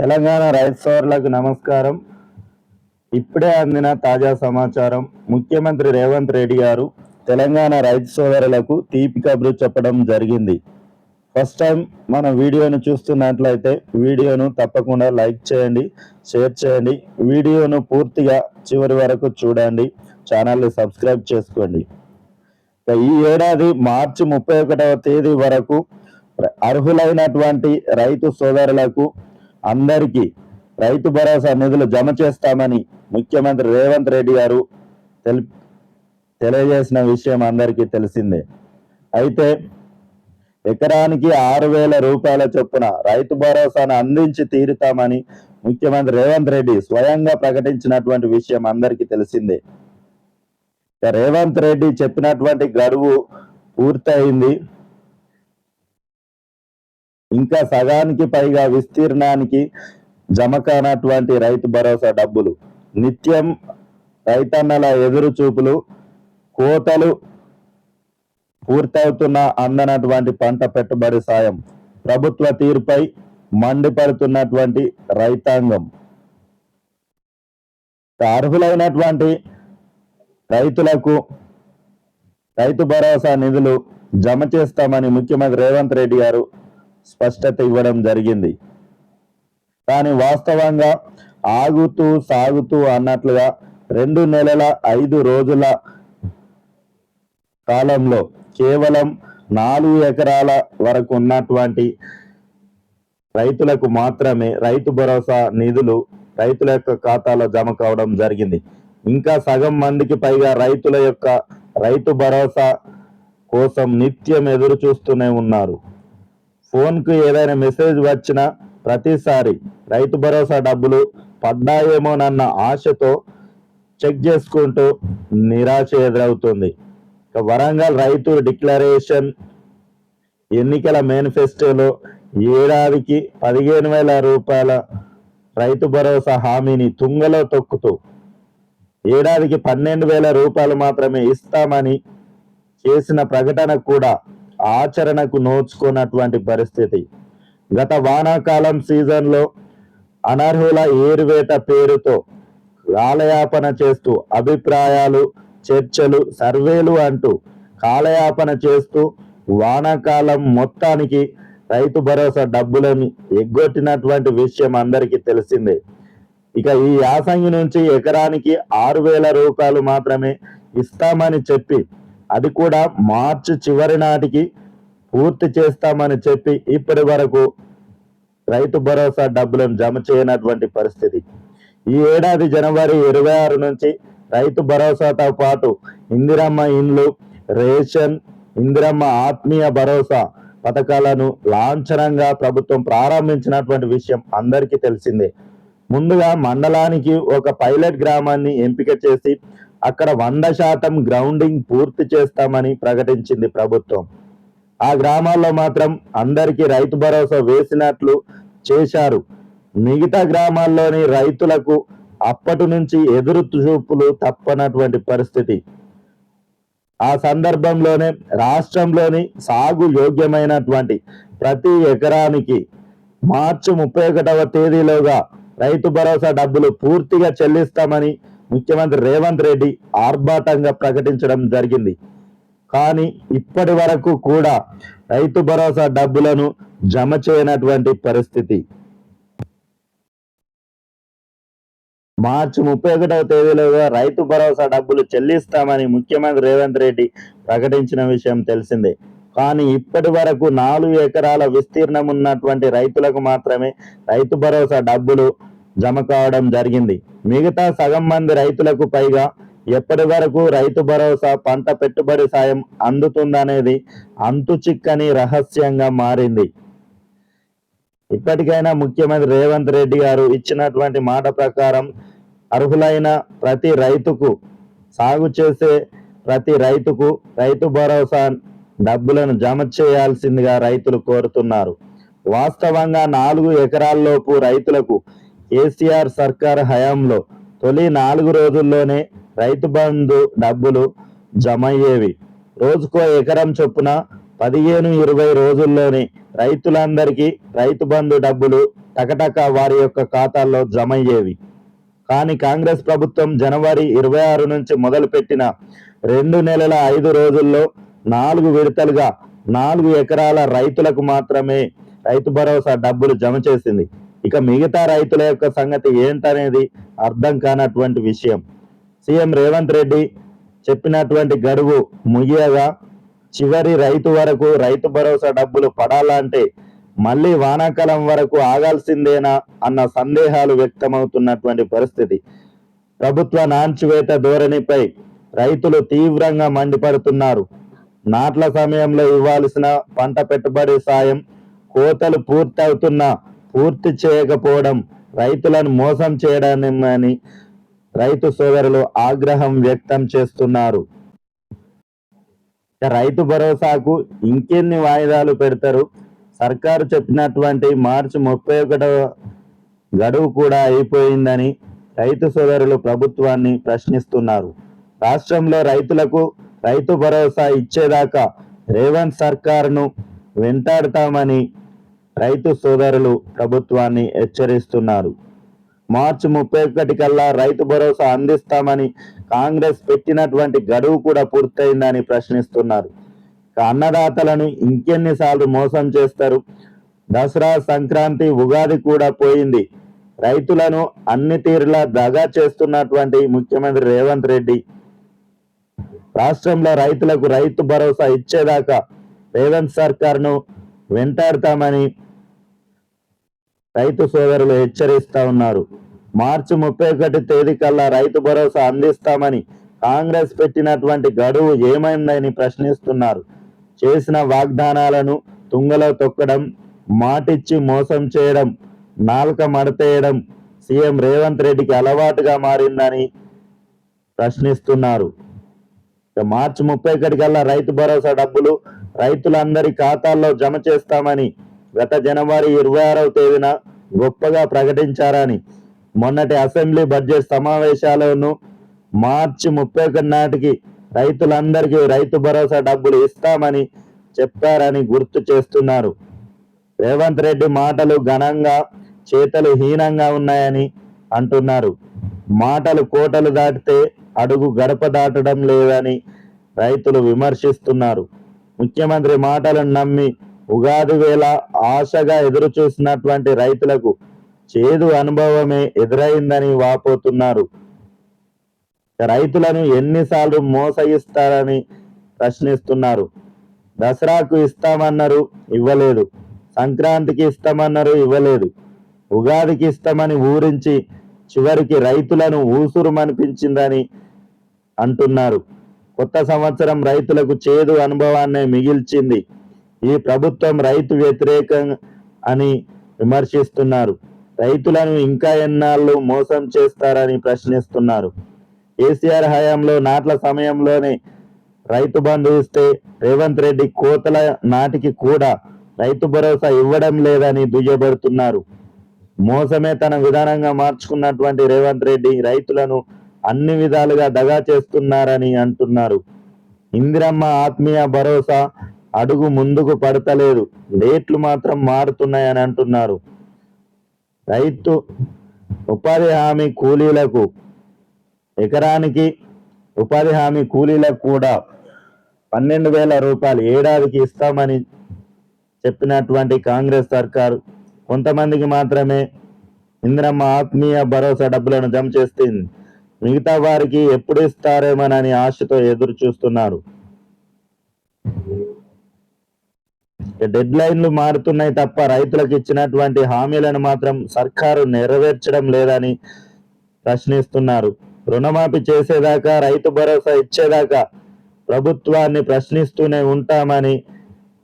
తెలంగాణ రైతు సోదరులకు నమస్కారం. ఇప్పుడే అందిన తాజా సమాచారం. ముఖ్యమంత్రి రేవంత్ రెడ్డి గారు తెలంగాణ రైతు సోదరులకు తీపి కబురు చెప్పడం జరిగింది. ఫస్ట్ టైం మన వీడియోను చూస్తున్నట్లయితే వీడియోను తప్పకుండా లైక్ చేయండి షేర్ చేయండి. వీడియోను పూర్తిగా చివరి వరకు చూడండి ఛానల్ని సబ్స్క్రైబ్ చేసుకోండి. ఈ ఏడాది మార్చి ముప్పై ఒకటవ తేదీ వరకు అర్హులైనటువంటి రైతు సోదరులకు అందరికీ రైతు భరోసా నిధులు జమ చేస్తామని ముఖ్యమంత్రి రేవంత్ రెడ్డి గారు తెలి తెలియజేసిన విషయం అందరికీ తెలిసిందే. అయితే ఎకరానికి ఆరు వేల రూపాయల చొప్పున రైతు భరోసాను అందించి తీరుతామని ముఖ్యమంత్రి రేవంత్ రెడ్డి స్వయంగా ప్రకటించినటువంటి విషయం అందరికీ తెలిసిందే. రేవంత్ రెడ్డి చెప్పినటువంటి గడువు పూర్తయింది. ఇంకా సగానికి పైగా విస్తీర్ణానికి జమ కానటువంటి రైతు భరోసా డబ్బులు. నిత్యం రైతన్నల ఎదురు చూపులు కోతలు పూర్తవుతున్న అందనటువంటి పంట పెట్టుబడి సాయం. ప్రభుత్వ తీరుపై మండిపడుతున్నటువంటి రైతాంగం. అర్హులైనటువంటి రైతులకు రైతు భరోసా నిధులు జమ చేస్తామని ముఖ్యమంత్రి రేవంత్ రెడ్డి గారు స్పష్టత ఇవ్వడం జరిగింది. కానీ వాస్తవంగా ఆగుతూ సాగుతూ అన్నట్లుగా రెండు నెలల ఐదు రోజుల కాలంలో కేవలం నాలుగు ఎకరాల వరకు ఉన్నటువంటి రైతులకు మాత్రమే రైతు భరోసా నిధులు రైతుల యొక్క ఖాతాలో జమ కావడం జరిగింది. ఇంకా సగం మందికి పైగా రైతుల యొక్క రైతు భరోసా కోసం నిత్యం ఎదురు చూస్తూనే ఉన్నారు. ఫోన్కు ఏదైనా మెసేజ్ వచ్చినా ప్రతిసారి రైతు భరోసా డబ్బులు పడ్డాయేమోనన్న ఆశతో చెక్ చేసుకుంటూ నిరాశ ఎదురవుతుంది. ఇక వరంగల్ రైతు డిక్లరేషన్ ఎన్నికల మేనిఫెస్టోలో ఏడాదికి పదిహేను వేల రూపాయల రైతు భరోసా హామీని తుంగలో తొక్కుతూ ఏడాదికి పన్నెండు వేల రూపాయలు మాత్రమే ఇస్తామని చేసిన ప్రకటన కూడా ఆచరణకు నోచుకున్నటువంటి పరిస్థితి. గత వానాకాలం సీజన్లో అనర్హుల ఏరువేట పేరుతో కాలయాపన చేస్తూ అభిప్రాయాలు చర్చలు సర్వేలు అంటూ కాలయాపన చేస్తూ వానాకాలం మొత్తానికి రైతు భరోసా డబ్బులను ఎగ్గొట్టినటువంటి విషయం అందరికీ తెలిసిందే. ఇక ఈ యాసంగి నుంచి ఎకరానికి ఆరు వేల రూపాయలు మాత్రమే ఇస్తామని చెప్పి అది కూడా మార్చి చివరి నాటికి పూర్తి చేస్తామని చెప్పి ఇప్పటి వరకు రైతు భరోసా డబ్బులను జమ చేయనటువంటి పరిస్థితి. ఈ ఏడాది జనవరి ఇరవై ఆరు నుంచి రైతు భరోసాతో పాటు ఇందిరమ్మ ఇండ్లు రేషన్ ఇందిరమ్మ ఆత్మీయ భరోసా పథకాలను లాంఛనంగా ప్రభుత్వం ప్రారంభించినటువంటి విషయం అందరికీ తెలిసిందే. ముందుగా మండలానికి ఒక పైలట్ గ్రామాన్ని ఎంపిక చేసి అక్కడ వంద శాతం గ్రౌండింగ్ పూర్తి చేస్తామని ప్రకటించింది ప్రభుత్వం. ఆ గ్రామాల్లో మాత్రం అందరికీ రైతు భరోసా వేసినట్లు చేశారు. మిగతా గ్రామాల్లోని రైతులకు అప్పటి నుంచి ఎదురు చూపులు తప్పనటువంటి పరిస్థితి. ఆ సందర్భంలోనే రాష్ట్రంలోని సాగు యోగ్యమైనటువంటి ప్రతి ఎకరానికి మార్చి ముప్పై ఒకటవ తేదీలోగా రైతు భరోసా డబ్బులు పూర్తిగా చెల్లిస్తామని ముఖ్యమంత్రి రేవంత్ రెడ్డి ఆర్భాటంగా ప్రకటించడం జరిగింది. కానీ ఇప్పటి వరకు కూడా రైతు భరోసా డబ్బులను జమ చేయనటువంటి పరిస్థితి. మార్చి ముప్పై ఒకటవ తేదీలోగా రైతు భరోసా డబ్బులు చెల్లిస్తామని ముఖ్యమంత్రి రేవంత్ రెడ్డి ప్రకటించిన విషయం తెలిసిందే. కానీ ఇప్పటి వరకు నాలుగు ఎకరాల విస్తీర్ణం ఉన్నటువంటి రైతులకు మాత్రమే రైతు భరోసా డబ్బులు జమ కావడం జరిగింది. మిగతా సగం మంది రైతులకు పైగా ఎప్పటి వరకు రైతు భరోసా పంట పెట్టుబడి సాయం అందుతుందనేది అంతు చిక్కని రహస్యంగా మారింది. ఇప్పటికైనా ముఖ్యమంత్రి రేవంత్ రెడ్డి గారు ఇచ్చినటువంటి మాట ప్రకారం అర్హులైన ప్రతి రైతుకు సాగు చేసే ప్రతి రైతుకు రైతు భరోసా డబ్బులను జమ చేయాల్సిందిగా రైతులు కోరుతున్నారు. వాస్తవంగా నాలుగు ఎకరాల్లోపు రైతులకు కేసీఆర్ సర్కార్ హయాంలో తొలి నాలుగు రోజుల్లోనే రైతు బంధు డబ్బులు జమయ్యేవి. రోజుకో ఎకరం చొప్పున పదిహేను ఇరవై రోజుల్లోనే రైతులందరికీ రైతు బంధు డబ్బులు టకటక వారి యొక్క ఖాతాల్లో జమయ్యేవి. కానీ కాంగ్రెస్ ప్రభుత్వం జనవరి ఇరవై ఆరు నుంచి మొదలుపెట్టిన రెండు నెలల ఐదు రోజుల్లో నాలుగు విడతలుగా నాలుగు ఎకరాల రైతులకు మాత్రమే రైతు భరోసా డబ్బులు జమ చేసింది. ఇక మిగతా రైతుల యొక్క సంగతి ఏంటనేది అర్థం కానటువంటి విషయం. సీఎం రేవంత్ రెడ్డి చెప్పినటువంటి గడువు ముగియగా చివరి రైతు వరకు రైతు భరోసా డబ్బులు పడాలంటే మళ్ళీ వానాకాలం వరకు ఆగాల్సిందేనా అన్న సందేహాలు వ్యక్తమవుతున్నటువంటి పరిస్థితి. ప్రభుత్వ నాంచివేత ధోరణిపై రైతులు తీవ్రంగా మండిపడుతున్నారు. నాట్ల సమయంలో ఇవ్వాల్సిన పంట పెట్టుబడి సాయం కోతలు పూర్తవుతున్నా పూర్తి చేయకపోవడం రైతులను మోసం చేయడమని రైతు సోదరులు ఆగ్రహం వ్యక్తం చేస్తున్నారు. రైతు భరోసాకు ఇంకెన్ని వాయిదాలు పెడతారు? సర్కారు చెప్పినటువంటి మార్చి ముప్పై ఒకటవ గడువు కూడా అయిపోయిందని రైతు సోదరులు ప్రభుత్వాన్ని ప్రశ్నిస్తున్నారు. రాష్ట్రంలో రైతులకు రైతు భరోసా ఇచ్చేదాకా రేవంత్ సర్కారును వెంటాడతామని రైతు సోదరులు ప్రభుత్వాన్ని హెచ్చరిస్తున్నారు. మార్చి ముప్పై ఒకటి కల్లా రైతు భరోసా అందిస్తామని కాంగ్రెస్ పెట్టినటువంటి గడువు కూడా పూర్తయిందని ప్రశ్నిస్తున్నారు. అన్నదాతలను ఇంకెన్నిసార్లు మోసం చేస్తారు. దసరా సంక్రాంతి ఉగాది కూడా పోయింది. రైతులను అన్ని తీరులా దగా చేస్తున్నటువంటి ముఖ్యమంత్రి రేవంత్ రెడ్డి రాష్ట్రంలో రైతులకు రైతు భరోసా ఇచ్చేదాకా రేవంత్ సర్కార్ను వెంటాడతామని రైతు సోదరులు హెచ్చరిస్తా ఉన్నారు. మార్చి ముప్పై ఒకటి తేదీ కల్లా రైతు భరోసా అందిస్తామని కాంగ్రెస్ పెట్టినటువంటి గడువు ఏమైందని ప్రశ్నిస్తున్నారు. చేసిన వాగ్దానాలను తుంగలో తొక్కడం మాటిచ్చి మోసం చేయడం నాలుక మడతేయడం సీఎం రేవంత్ రెడ్డికి అలవాటుగా మారిందని ప్రశ్నిస్తున్నారు. మార్చి ముప్పై కల్లా రైతు భరోసా డబ్బులు రైతులందరి ఖాతాల్లో జమ చేస్తామని గత జనవరి ఇరవై ఆరవ తేదీన గొప్పగా ప్రకటించారని మొన్నటి అసెంబ్లీ బడ్జెట్ సమావేశాలను మార్చి ముప్పై ఒకటి నాటికి రైతులందరికీ రైతు భరోసా డబ్బులు ఇస్తామని చెప్పారని గుర్తు చేస్తున్నారు. రేవంత్ రెడ్డి మాటలు ఘనంగా చేతలు హీనంగా ఉన్నాయని అంటున్నారు. మాటలు కోటలు దాటితే అడుగు గడప దాటడం లేదని రైతులు విమర్శిస్తున్నారు. ముఖ్యమంత్రి మాటలను నమ్మి ఉగాది వేళ ఆశగా ఎదురు చూసినటువంటి రైతులకు చేదు అనుభవమే ఎదురైందని వాపోతున్నారు. రైతులను ఎన్నిసార్లు మోసగిస్తారని ప్రశ్నిస్తున్నారు. దసరాకు ఇస్తామన్నారు ఇవ్వలేదు. సంక్రాంతికి ఇస్తామన్నారు ఇవ్వలేదు. ఉగాదికి ఇస్తామని ఊరించి చివరికి రైతులను ఊసురుమనిపించిందని అంటున్నారు. కొత్త సంవత్సరం రైతులకు చేదు అనుభవాన్ని మిగిల్చింది. ఈ ప్రభుత్వం రైతు వ్యతిరేకం అని విమర్శిస్తున్నారు. రైతులను ఇంకా ఎన్నాళ్ళు మోసం చేస్తారని ప్రశ్నిస్తున్నారు. కేసీఆర్ హయాంలో నాట్ల సమయంలోనే రైతు బంధు ఇస్తే రేవంత్ రెడ్డి కోతల నాటికి కూడా రైతు భరోసా ఇవ్వడం లేదని దుయ్యబడుతున్నారు. మోసమే తన విధానంగా మార్చుకున్నటువంటి రేవంత్ రెడ్డి రైతులను అన్ని విధాలుగా దగా చేస్తున్నారని అంటున్నారు. ఇందిరమ్మ ఆత్మీయ భరోసా అడుగు ముందుకు పడతలేదు. రేట్లు మాత్రం మారుతున్నాయని అంటున్నారు. రైతు ఉపాధి హామీ కూలీలకు ఎకరానికి ఉపాధి హామీ కూలీలకు కూడా పన్నెండు వేల రూపాయలు ఏడాదికి ఇస్తామని చెప్పినటువంటి కాంగ్రెస్ సర్కారు కొంతమందికి మాత్రమే ఇందిరమ్మ ఆత్మీయ భరోసా డబ్బులను జమ చేస్తుంది మిగతా వారికి ఎప్పుడు ఇస్తారేమోనని ఆశతో ఎదురు చూస్తున్నారు డెడ్ లైన్లు మారుతున్నాయి తప్ప రైతులకు ఇచ్చినటువంటి హామీలను మాత్రం సర్కారు నెరవేర్చడం లేదని ప్రశ్నిస్తున్నారు. రుణమాఫీ చేసేదాకా రైతు భరోసా ఇచ్చేదాకా ప్రభుత్వాన్ని ప్రశ్నిస్తూనే ఉంటామని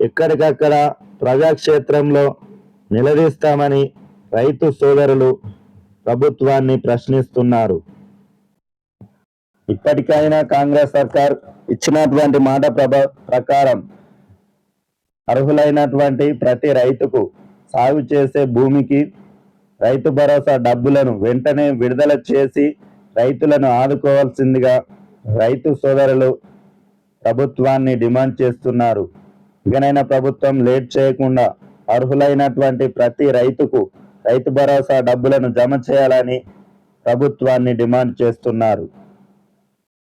ఎక్కడికక్కడ ప్రజాక్షేత్రంలో నిలదీస్తామని రైతు సోదరులు ప్రభుత్వాన్ని ప్రశ్నిస్తున్నారు. ఇప్పటికైనా కాంగ్రెస్ సర్కార్ ఇచ్చినటువంటి మాట ప్రభ ప్రకారం అర్హులైనటువంటి ప్రతి రైతుకు సాగు చేసే భూమికి రైతు భరోసా డబ్బులను వెంటనే విడుదల చేసి రైతులను ఆదుకోవాల్సిందిగా రైతు సోదరులు ప్రభుత్వాన్ని డిమాండ్ చేస్తున్నారు. ఇకనైనా ప్రభుత్వం లేట్ చేయకుండా అర్హులైనటువంటి ప్రతి రైతుకు రైతు భరోసా డబ్బులను జమ చేయాలని ప్రభుత్వాన్ని డిమాండ్ చేస్తున్నారు.